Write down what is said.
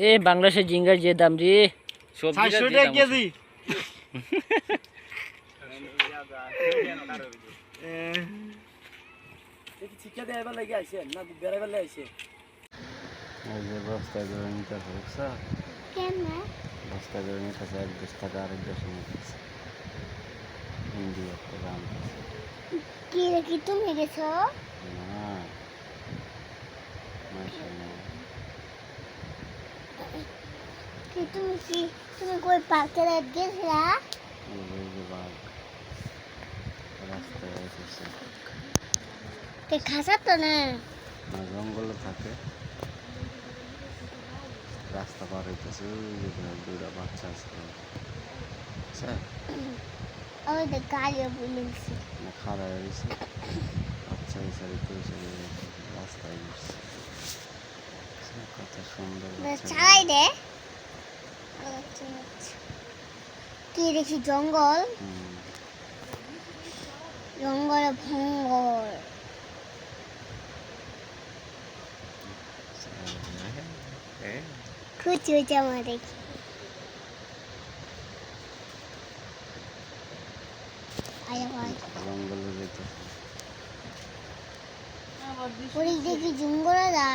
এ বাংলাদেশের জিঙ্গার যে দাম রে। চারশো টাকা কেজি। বস্তা করে নিতে নিতে এক দেশ থেকে আরেক দেশে নিতেছে ইন্ডিয়াতে দাম কি রেখি তুমি গেছো? না। মাশাআল্লাহ। কি তুমি কি তুমি কই পার্কে গেছিলা? এই যে বাঘ। রাস্তায় এসেছে তে খাসা তো না? না জঙ্গলে থাকে। রাস্তা পার হইতেছে ওই যে বাচ্চা আছে। আচ্ছা ওই যে গাড়ি বলেছি না খাড়া হয়েছে বাচ্চা হিসাবে করেছে রাস্তায় গেছে কত সুন্দর ছাই দে কি দেখি জঙ্গল? হুম, জঙ্গলে ভঙ্গল। এই, খুঁজি আমার দেখি। জঙ্গলে যেতে দেখি জঙ্গলে দা